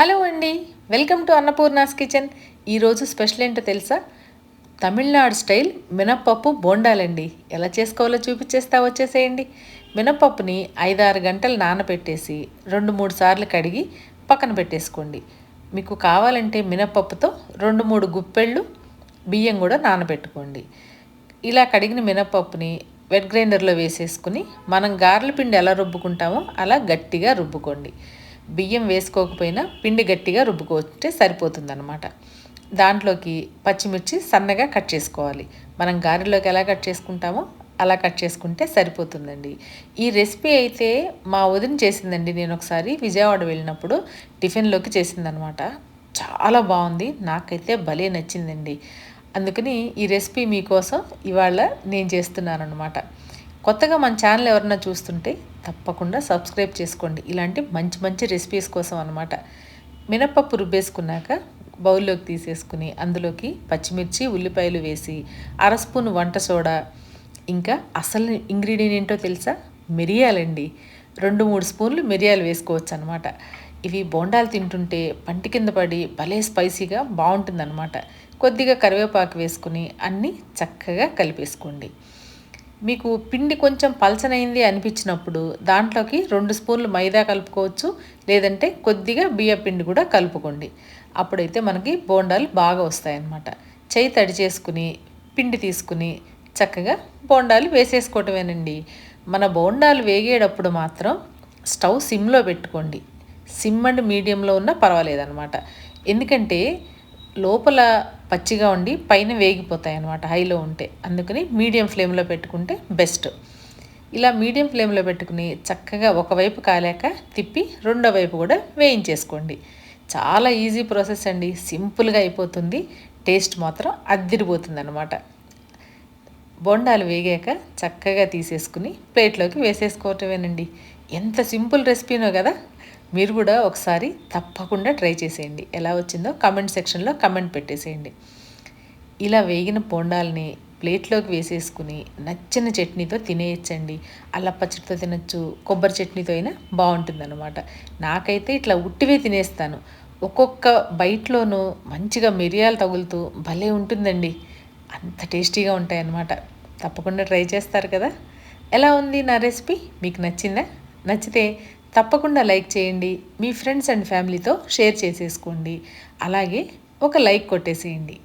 Hello అండి welcome to Annapurna's kitchen. ఈరోజు special ఏంటో తెలుసా? తమిళనాడు స్టైల్ మినప్పప్పు బోండాలండి. ఎలా చేసుకోవాలో చూపించేస్తా వచ్చేసేయండి. మినప్పప్పుని ఐదారు గంటలు నానబెట్టేసి రెండు మూడు సార్లు కడిగి పక్కన పెట్టేసుకోండి. మీకు కావాలంటే మినప్పప్పుతో రెండు మూడు గుప్పెళ్ళు బియ్యం కూడా నానబెట్టుకోండి. ఇలా కడిగిన మినప్పప్పుని వెట్ గ్రైండర్లో వేసేసుకుని మనం గారెల పిండి ఎలా రుబ్బుకుంటామో అలా గట్టిగా రుబ్బుకోండి. బియ్యం వేసుకోకపోయినా పిండి గట్టిగా రుబ్బుకుంటే సరిపోతుందన్నమాట. దాంట్లోకి పచ్చిమిర్చి సన్నగా కట్ చేసుకోవాలి. మనం గారెలోకి ఎలా కట్ చేసుకుంటామో అలా కట్ చేసుకుంటే సరిపోతుందండి. ఈ రెసిపీ అయితే మా వదిన చేసిందండి. నేను ఒకసారి విజయవాడ వెళ్ళినప్పుడు టిఫిన్లోకి చేసిందనమాట చాలా బాగుంది. నాకైతే భలే నచ్చిందండి. అందుకని ఈ రెసిపీ మీకోసం ఇవాళ నేను చేస్తున్నాను అనమాట కొత్తగా మన ఛానల్ ఎవరన్నా చూస్తుంటే తప్పకుండా సబ్స్క్రైబ్ చేసుకోండి. ఇలాంటి మంచి మంచి రెసిపీస్ కోసం అనమాట మినప్పప్పు రుబ్బేసుకున్నాక బౌల్లోకి తీసేసుకుని అందులోకి పచ్చిమిర్చి ఉల్లిపాయలు వేసి అర స్పూన్ వంట సోడా ఇంకా అసలు ఇంగ్రీడియంట్ ఏంటో తెలుసా? మిరియాలండి. రెండు మూడు స్పూన్లు మిరియాలు వేసుకోవచ్చు అనమాట ఇవి బోండాలు తింటుంటే పంటి కింద పడి భలే స్పైసీగా బాగుంటుందన్నమాట. కొద్దిగా కరివేపాకు వేసుకుని అన్నీ చక్కగా కలిపేసుకోండి. మీకు పిండి కొంచెం పలచనైంది అనిపించినప్పుడు దాంట్లోకి రెండు స్పూన్లు మైదా కలుపుకోవచ్చు లేదంటే కొద్దిగా బియ్య పిండి కూడా కలుపుకోండి. అప్పుడైతే మనకి బోండాలు బాగా వస్తాయన్నమాట. చేయి తడి చేసుకుని పిండి తీసుకుని చక్కగా బోండాలు వేసేసుకోవటమేనండి. మన బోండాలు వేగేటప్పుడు మాత్రం స్టవ్ సిమ్లో పెట్టుకోండి. సిమ్ అండ్ మీడియంలో ఉన్నా పర్వాలేదన్నమాట. ఎందుకంటే లోపల పచ్చిగా ఉండి పైన వేగిపోతాయి అన్నమాట హైలో ఉంటే. అందుకని మీడియం ఫ్లేమ్లో పెట్టుకుంటే బెస్ట్. ఇలా మీడియం ఫ్లేమ్లో పెట్టుకుని చక్కగా ఒకవైపు కాలేక తిప్పి రెండో వైపు కూడా వేయించేసుకోండి. చాలా ఈజీ ప్రాసెస్ అండి. సింపుల్గా అయిపోతుంది. టేస్ట్ మాత్రం అద్దిరిపోతుంది అనమాట బొండాలు వేగాక చక్కగా తీసేసుకుని ప్లేట్లోకి వేసేసుకోవటమేనండి. ఎంత సింపుల్ రెసిపీనో కదా? మీరు కూడా ఒకసారి తప్పకుండా ట్రై చేసేయండి. ఎలా వచ్చిందో కమెంట్ సెక్షన్లో కమెంట్ పెట్టేసేయండి. ఇలా వేగిన పొండాలని ప్లేట్లోకి వేసేసుకుని నచ్చిన చట్నీతో తినేయచ్చండి. అల్ల పచ్చడితో తినచ్చు కొబ్బరి చట్నీతో అయినా బాగుంటుందన్నమాట. నాకైతే ఇట్లా ఉట్టివే తినేస్తాను. ఒక్కొక్క బయటలోనూ మంచిగా మిరియాలు తగులుతూ భలే ఉంటుందండి. అంత టేస్టీగా ఉంటాయన్నమాట. తప్పకుండా ట్రై చేస్తారు కదా? ఎలా ఉంది నా రెసిపీ? మీకు నచ్చిందా? నచ్చితే తప్పకుండా లైక్ చేయండి మీ ఫ్రెండ్స్ అండ్ ఫ్యామిలీతో షేర్ చేసేసుకోండి. అలాగే ఒక లైక్ కొట్టేసేయండి.